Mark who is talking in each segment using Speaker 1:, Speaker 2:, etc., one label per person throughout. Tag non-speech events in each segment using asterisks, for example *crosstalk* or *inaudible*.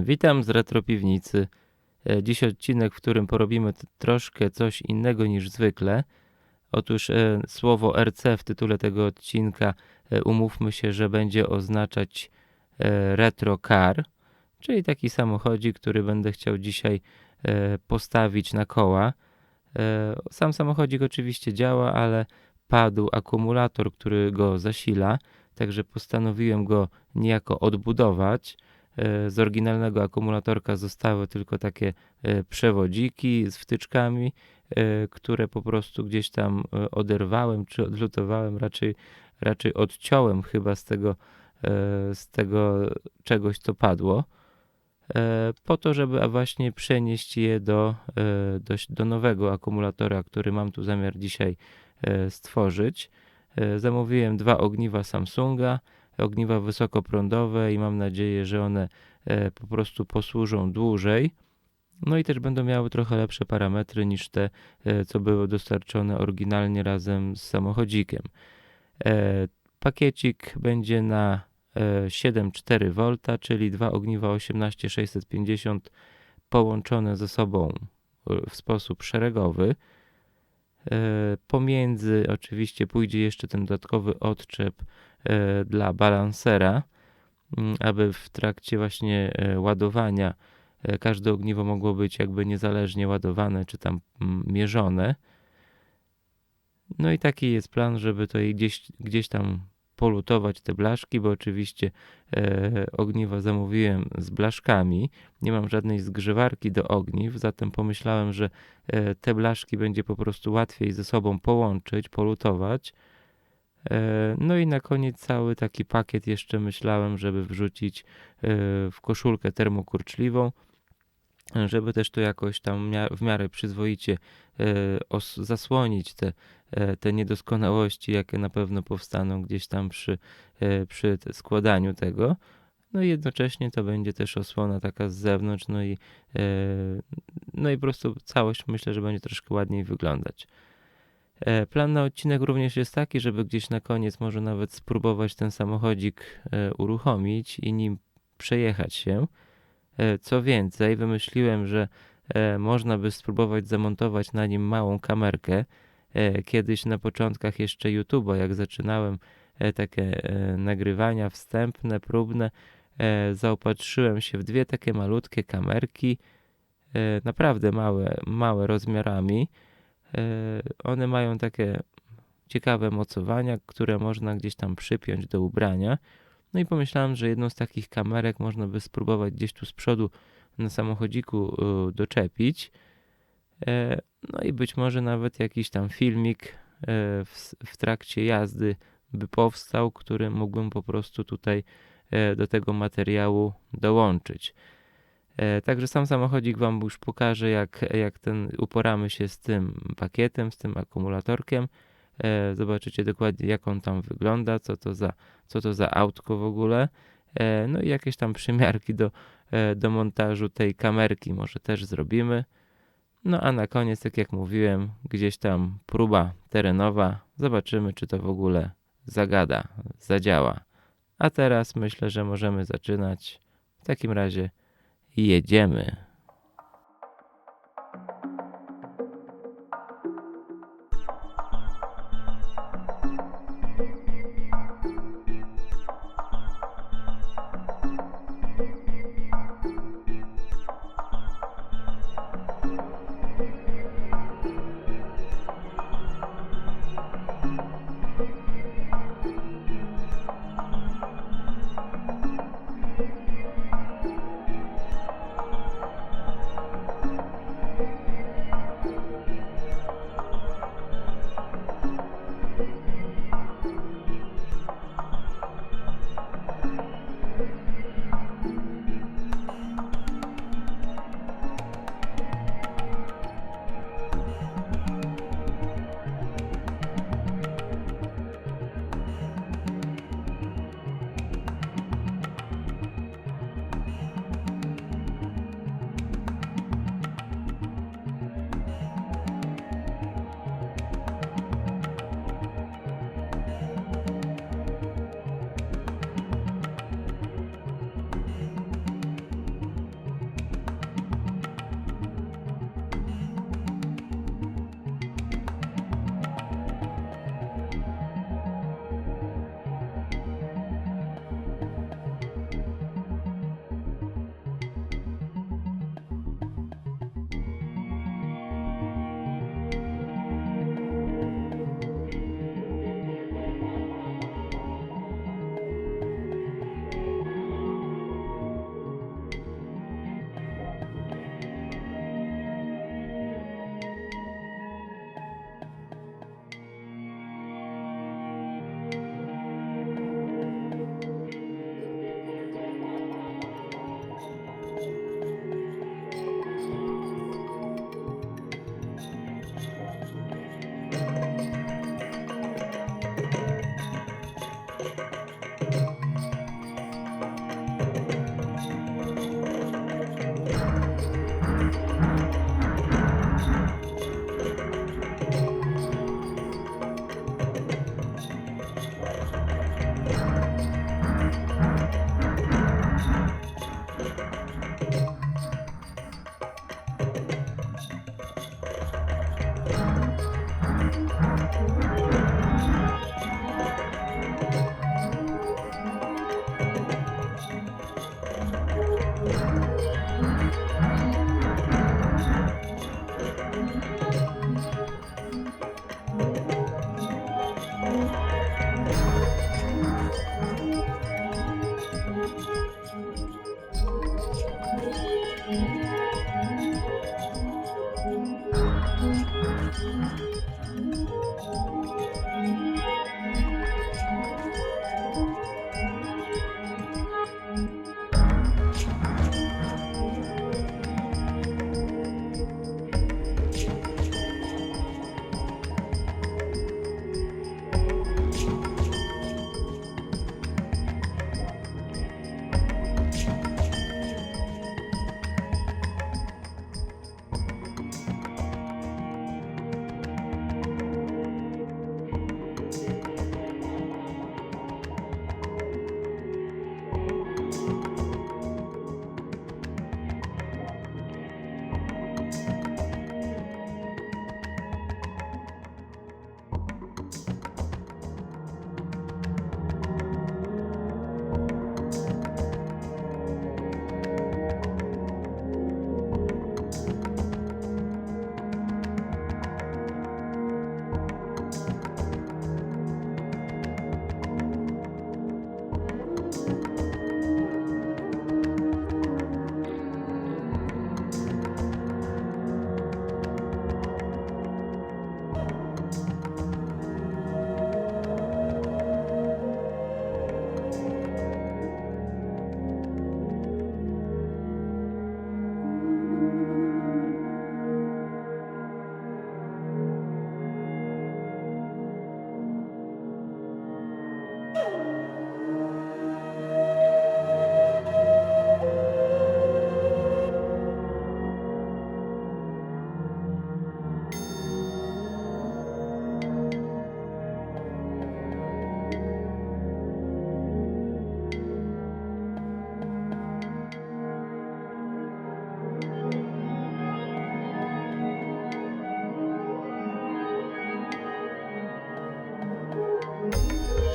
Speaker 1: Witam z Retropiwnicy. E, Dziś odcinek, w którym porobimy troszkę coś innego niż zwykle. Otóż e, słowo RC w tytule tego odcinka e, umówmy się, że będzie oznaczać e, retro car, czyli taki samochodzik, który będę chciał dzisiaj e, postawić na koła. E, Sam samochodzik oczywiście działa, ale padł akumulator, który go zasila, także postanowiłem go niejako odbudować. E, Z oryginalnego akumulatorka zostały tylko takie e, przewodziki z wtyczkami, e, które po prostu gdzieś tam oderwałem czy odlutowałem, raczej, raczej odciąłem chyba z tego, z tego czegoś, co padło, po to, żeby właśnie przenieść je do, do, do nowego akumulatora, który mam tu zamiar dzisiaj stworzyć. Zamówiłem dwa ogniwa Samsunga, ogniwa wysokoprądowe i mam nadzieję, że one e, po prostu posłużą dłużej. No i też będą miały trochę lepsze parametry niż te, e, co były dostarczone oryginalnie razem z samochodzikiem. E, Pakiecik będzie na e, 7,4 V, czyli dwa ogniwa 18650 połączone ze sobą w sposób szeregowy. Pomiędzy oczywiście pójdzie jeszcze ten dodatkowy odczep dla balansera, m, aby w trakcie właśnie e, ładowania e, każde ogniwo mogło być jakby niezależnie ładowane czy tam mm, mierzone. No i taki jest plan, żeby to gdzieś, gdzieś tam polutować te blaszki, bo oczywiście e, ogniwa zamówiłem z blaszkami. Nie mam żadnej zgrzewarki do ogniw, zatem pomyślałem, że e, te blaszki będzie po prostu łatwiej ze sobą połączyć, polutować. E, No i na koniec cały taki pakiet jeszcze myślałem, żeby wrzucić e, w koszulkę termokurczliwą, żeby też to jakoś tam w miarę przyzwoicie e, zasłonić te, te niedoskonałości, jakie na pewno powstaną gdzieś tam przy, przy składaniu tego. No i jednocześnie to będzie też osłona taka z zewnątrz, no i, no i po prostu całość myślę, że będzie troszkę ładniej wyglądać. E, Plan na odcinek również jest taki, żeby gdzieś na koniec może nawet spróbować ten samochodzik e, uruchomić i nim przejechać się. E, Co więcej, wymyśliłem, że można by spróbować zamontować na nim małą kamerkę. Kiedyś na początkach jeszcze YouTube'a, jak zaczynałem takie nagrywania wstępne, próbne, zaopatrzyłem się w dwie takie malutkie kamerki, naprawdę małe, małe rozmiarami. E, One mają takie ciekawe mocowania, które można gdzieś tam przypiąć do ubrania. No i pomyślałem, że jedną z takich kamerek można by spróbować gdzieś tu z przodu na samochodziku y, doczepić. E, No i być może nawet jakiś tam filmik e, w, w trakcie jazdy by powstał, który mógłbym po prostu tutaj e, do tego materiału dołączyć. E, Także sam samochodzik Wam już pokażę, jak, jak ten uporamy się z tym pakietem, z tym akumulatorkiem. E, Zobaczycie dokładnie, jak on tam wygląda, co to za, co to za autko w ogóle. E, No i jakieś tam przymiarki do, do montażu tej kamerki może też zrobimy. No a na koniec, tak jak mówiłem, gdzieś tam próba terenowa. Zobaczymy, czy to w ogóle zagada, zadziała. A teraz myślę, że możemy zaczynać. W takim razie jedziemy. Thank you.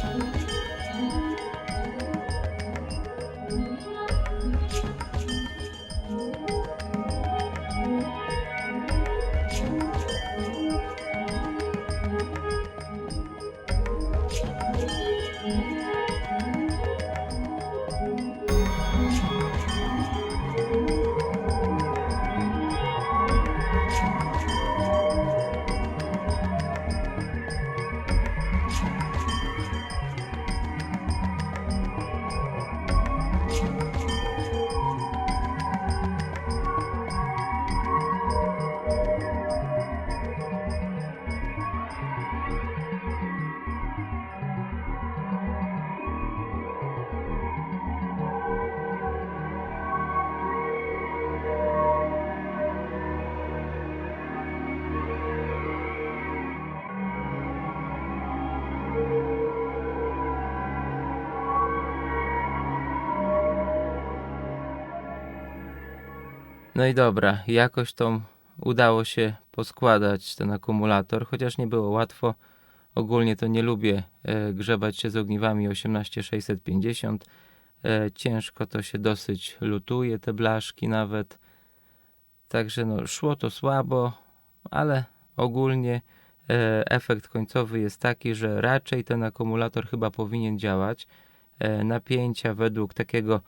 Speaker 1: Revolution. No i dobra, jakoś to udało się poskładać ten akumulator, chociaż nie było łatwo. Ogólnie to nie lubię e, grzebać się z ogniwami 18650. E, ciężko to się dosyć lutuje, te blaszki nawet. Także no, szło to słabo, ale ogólnie e, efekt końcowy jest taki, że raczej ten akumulator chyba powinien działać. Napięcia według takiego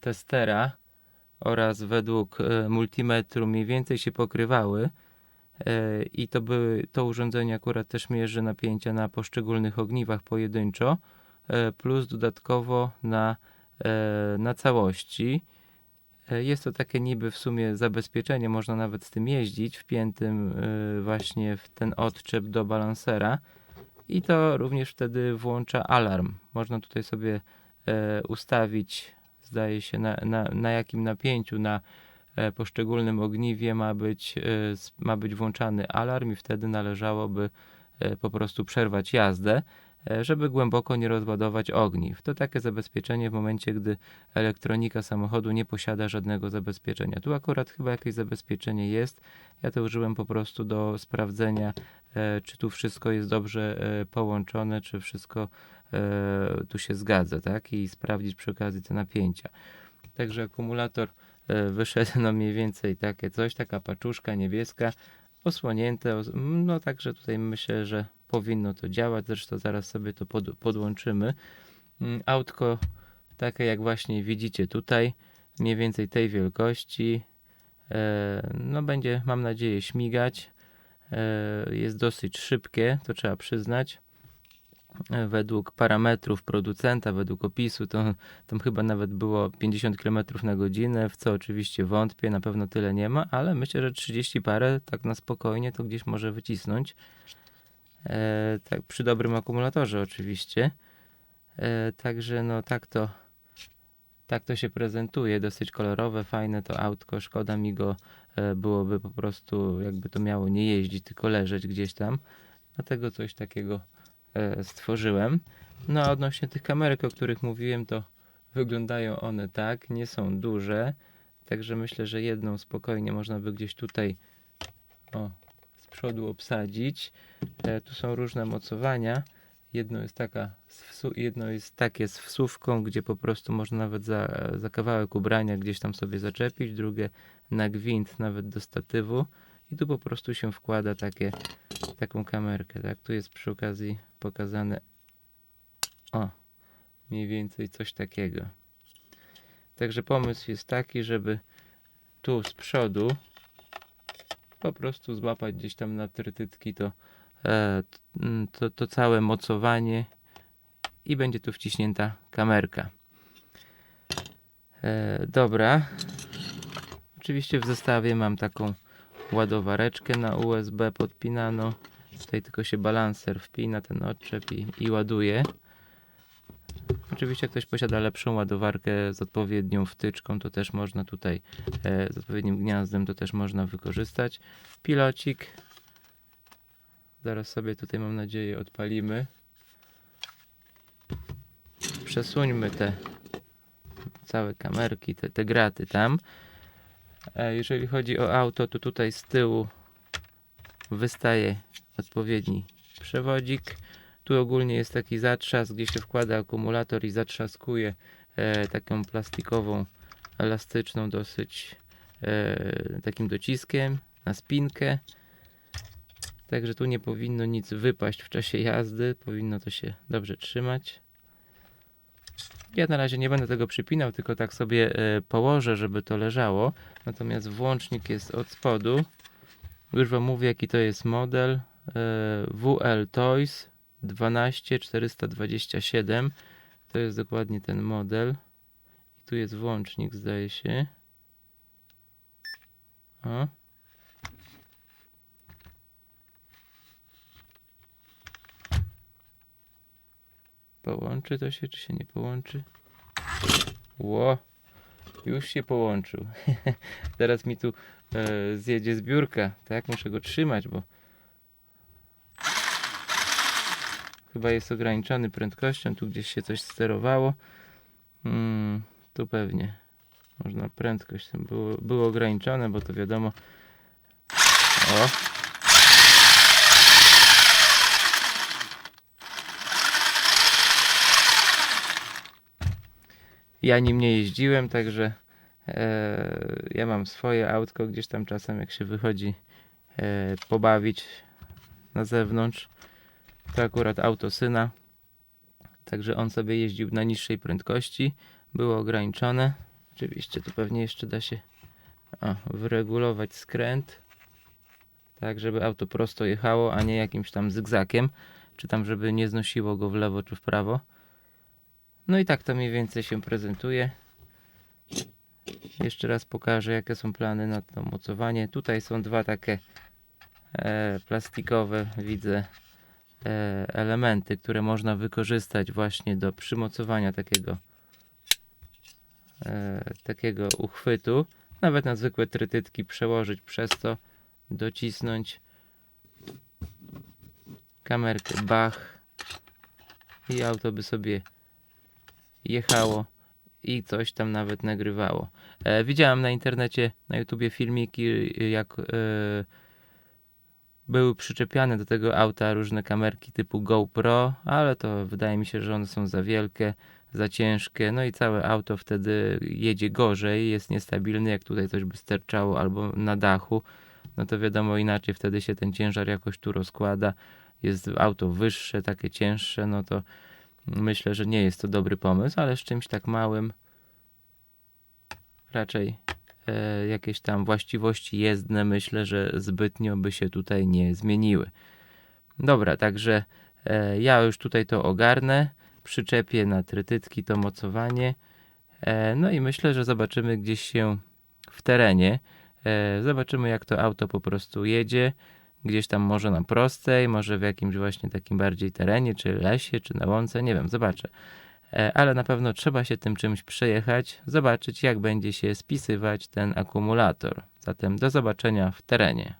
Speaker 1: testera oraz według e, multimetru mniej więcej się pokrywały. E, I to były, to urządzenie akurat też mierzy napięcia na poszczególnych ogniwach pojedynczo, e, plus dodatkowo na, na całości. Jest to takie niby w sumie zabezpieczenie, można nawet z tym jeździć, wpiętym właśnie w ten odczep do balansera. I to również wtedy włącza alarm. Można tutaj sobie ustawić, zdaje się, na, na, na jakim napięciu na e, poszczególnym ogniwie ma być, e, ma być włączany alarm, i wtedy należałoby e, po prostu przerwać jazdę, żeby głęboko nie rozładować ogniw. To takie zabezpieczenie w momencie, gdy elektronika samochodu nie posiada żadnego zabezpieczenia. Tu akurat chyba jakieś zabezpieczenie jest. Ja to użyłem po prostu do sprawdzenia, czy tu wszystko jest dobrze połączone, czy wszystko tu się zgadza, tak? I sprawdzić przy okazji te napięcia. Także akumulator e, wyszedł no mniej więcej takie coś, taka paczuszka niebieska, osłonięte, os- no także tutaj myślę, że powinno to działać, zresztą zaraz sobie to pod, podłączymy. Mm, Autko takie jak właśnie widzicie tutaj, mniej więcej tej wielkości, e, no będzie mam nadzieję śmigać, e, jest dosyć szybkie, to trzeba przyznać. Według parametrów producenta, według opisu, to tam chyba nawet było 50 km na godzinę, w co oczywiście wątpię, na pewno tyle nie ma, ale myślę, że 30 parę tak na spokojnie to gdzieś może wycisnąć. E, tak, przy dobrym akumulatorze oczywiście. E, także no tak to tak to się prezentuje, dosyć kolorowe, fajne to autko, szkoda mi go e, byłoby po prostu jakby to miało nie jeździć, tylko leżeć gdzieś tam. Dlatego coś takiego stworzyłem. No a odnośnie tych kamerek, o których mówiłem, to wyglądają one tak, nie są duże, także myślę, że jedną spokojnie można by gdzieś tutaj o, z przodu obsadzić. E, tu są różne mocowania. Jedno jest taka, jedno jest takie z wsówką, gdzie po prostu można nawet za, za kawałek ubrania gdzieś tam sobie zaczepić, drugie na gwint nawet do statywu i tu po prostu się wkłada takie, taką kamerkę, tak? Tu jest przy okazji pokazane o, mniej więcej coś takiego. Także pomysł jest taki, żeby tu z przodu po prostu złapać gdzieś tam na trytytki to, e, to, to całe mocowanie i będzie tu wciśnięta kamerka. E, dobra. Oczywiście w zestawie mam taką ładowareczkę na USB podpinano. Tutaj tylko się balancer wpina, ten odczep i, i ładuje. Oczywiście jak ktoś posiada lepszą ładowarkę z odpowiednią wtyczką, to też można tutaj e, z odpowiednim gniazdem, to też można wykorzystać. Pilocik. Zaraz sobie tutaj mam nadzieję odpalimy. Przesuńmy te całe kamerki, te, te graty tam. E, jeżeli chodzi o auto, to tutaj z tyłu wystaje odpowiedni przewodzik. Tu ogólnie jest taki zatrzask, gdzie się wkłada akumulator i zatrzaskuje e, taką plastikową, elastyczną dosyć e, takim dociskiem na spinkę. Także tu nie powinno nic wypaść w czasie jazdy, powinno to się dobrze trzymać. Ja na razie nie będę tego przypinał, tylko tak sobie e, położę, żeby to leżało. Natomiast włącznik jest od spodu. Już Wam mówię, jaki to jest model. E, WL Toys 12427. To jest dokładnie ten model. I tu jest włącznik, zdaje się. O. Połączy to się, czy się nie połączy? Ło, już się połączył. *laughs* Teraz mi tu e, zjedzie zbiórka, tak? Muszę go trzymać, bo chyba jest ograniczony prędkością. Tu gdzieś się coś sterowało. Mm, tu pewnie można prędkość. Było, było ograniczone, bo to wiadomo. O, Ja nim nie jeździłem, także e, ja mam swoje autko gdzieś tam czasem jak się wychodzi e, pobawić na zewnątrz. To akurat auto syna. Także on sobie jeździł na niższej prędkości. Było ograniczone. Oczywiście tu pewnie jeszcze da się o, wyregulować skręt. Tak, żeby auto prosto jechało, a nie jakimś tam zygzakiem. Czy tam, żeby nie znosiło go w lewo czy w prawo. No i tak to mniej więcej się prezentuje. Jeszcze raz pokażę, jakie są plany na to mocowanie. Tutaj są dwa takie e, plastikowe, widzę, e, elementy, które można wykorzystać właśnie do przymocowania takiego, e, takiego uchwytu. Nawet na zwykłe trytytki przełożyć przez to, docisnąć kamerkę, bach i auto by sobie jechało i coś tam nawet nagrywało. E, widziałem na internecie, na YouTubie filmiki, jak e, były przyczepiane do tego auta różne kamerki typu GoPro, ale to wydaje mi się, że one są za wielkie, za ciężkie, no i całe auto wtedy jedzie gorzej, jest niestabilny, jak tutaj coś by sterczało albo na dachu, no to wiadomo inaczej wtedy się ten ciężar jakoś tu rozkłada, jest auto wyższe, takie cięższe, no to Myślę, że nie jest to dobry pomysł, ale z czymś tak małym raczej e, jakieś tam właściwości jezdne myślę, że zbytnio by się tutaj nie zmieniły. Dobra, także e, ja już tutaj to ogarnę, przyczepię na trytytki to mocowanie, e, no i myślę, że zobaczymy gdzieś się w terenie. E, zobaczymy jak to auto po prostu jedzie gdzieś tam może na prostej, może w jakimś właśnie takim bardziej terenie, czy lesie, czy na łące, nie wiem, zobaczę. E, Ale na pewno trzeba się tym czymś przejechać, zobaczyć jak będzie się spisywać ten akumulator. Zatem do zobaczenia w terenie.